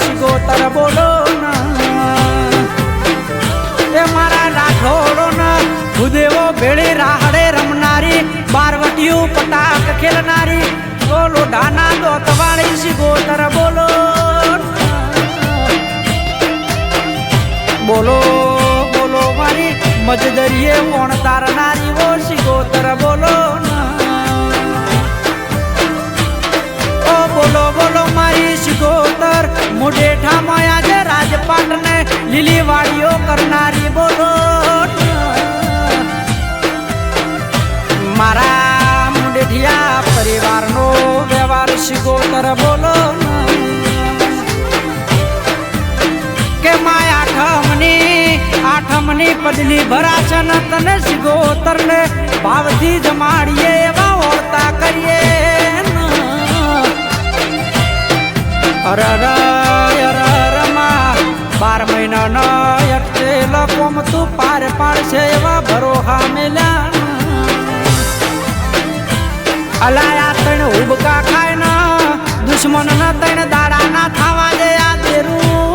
શિગોતર બોલો ના. એ મારા રાઠોડો ના ભૂદેવો ભેળી રાહડે રમનારી, બારવટીયું પટાક ખેલનારી બોલો ડાના દોતવાળી શિગોતર બોલો બોલો બોલો મારી, મજદરીએ મોણ તારનારી ઓ શિગોતર બોલો વ્યવહાર શિગોતર બોલો કે માય આઠમની આઠમની પદની ભરાશે ને તને શિગોતર ને ભાવથી જમાડીએ એવા ઓળતા કરીએ અરર અરર બાર મહિના ન એકતે લકોમ તું પાર પાડશે એવા ભરોહા મેલ્યા અલાયા તણ ઉબકા ખાય ન દુશ્મન ના તણ દાડા ના થાવા દે આ તેરું.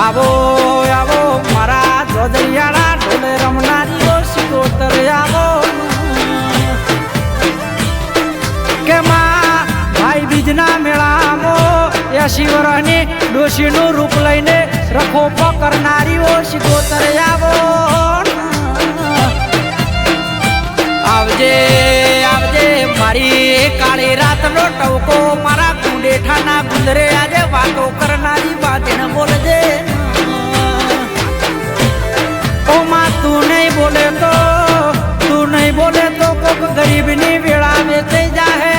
આવો આવો, મારા જોદરિયાળા ઢોલે રમનારીઓ શિકોતર આવો કે માં, ભાઈ બીજના મેળામાં એસી વર્ષની ડોશીનું રૂપ લઈને રખો કરનારીઓ શિકોતર કુંડેઠાના ગુંદરે આજે વાતો કરનારી બાજણ બોલજે. ઓ માં, તું નહીં બોલે તો, તું નહીં બોલે તો કોક ગરીબની વેળા વેચાઈ જાહે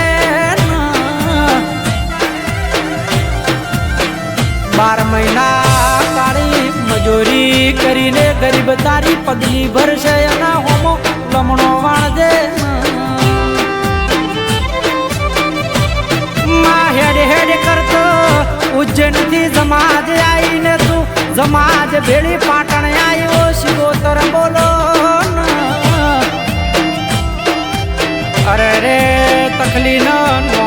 બાર મહિના કાળી મજૂરી કરીને ગરીબ તારી પગલી ભરશે એના હોમો લમણો વાણજે ઉજ્જૈનથી સમાજ આવીને તું સમાજ ભેળી પાટણ આવ્યો શિવોતર બોલો અરે રે તકલી નો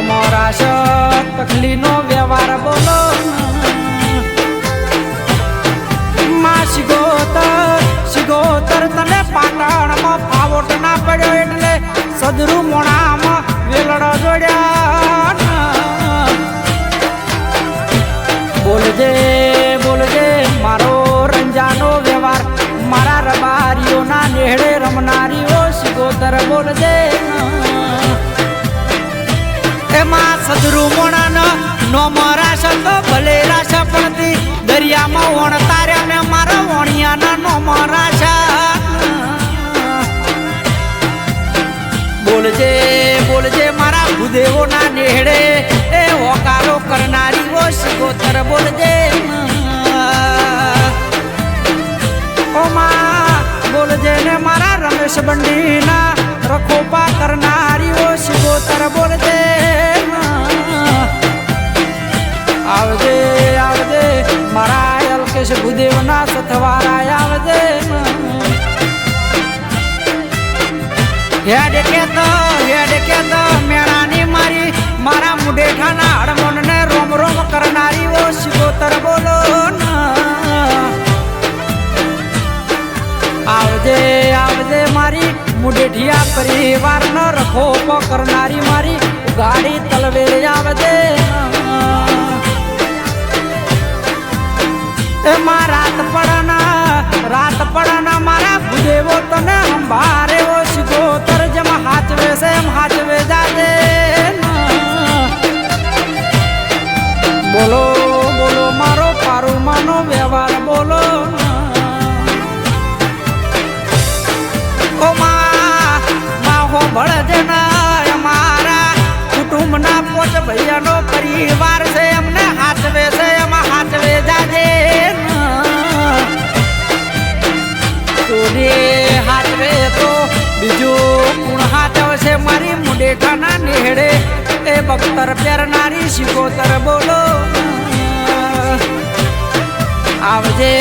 મોરાશ તકલી નો વ્યવહાર બોલો માં શિગોતર તને પાટણમાં ફાવોટ ના પડ્યો એટલે સદરુ મોણામાં વેલડો જોડ્યા. બોલજે બોલજે, મારો રંજાનો વ્યવહાર. મારા રબારીઓના નેહડે રમનારીઓ શિગોતર બોલજે. એમાં સદરુ મોણાનો નો મારા શબ્દ ભલે રાશ પડતી દરિયામાં વણ તાર્યા ને મારા વણિયાના નો મારા બોલજે બોલજે મારા ભૂદેવોના નેહડે કરનારી ઓ બોલ દે ઓ બોલ દે ને મારા રમેશ બંડીના રખોપા કરનારી ઓ બોલ દે આવજે આવજે, મારા અલ્કેશ ભૂદેવના સથવારા આવજે હેડ કેતો હેડ આવજે આવજે મારી મુડેઠિયા પરિવારનો રખો કરનારી મારી ગાડી તલવે આવજે. મારા રાત પડના રાત પડના મારા ભૂદેવો તને ભૈયાનો પરિવાર છે, એમને હાચવે છે, એમાં હાચવે જાજે તુને તો? બીજું કોણ હાચવશે મારી મુડેઠાના નેહડે. એ બખ્તર પહેરનારી શિકોતર બોલો આવજે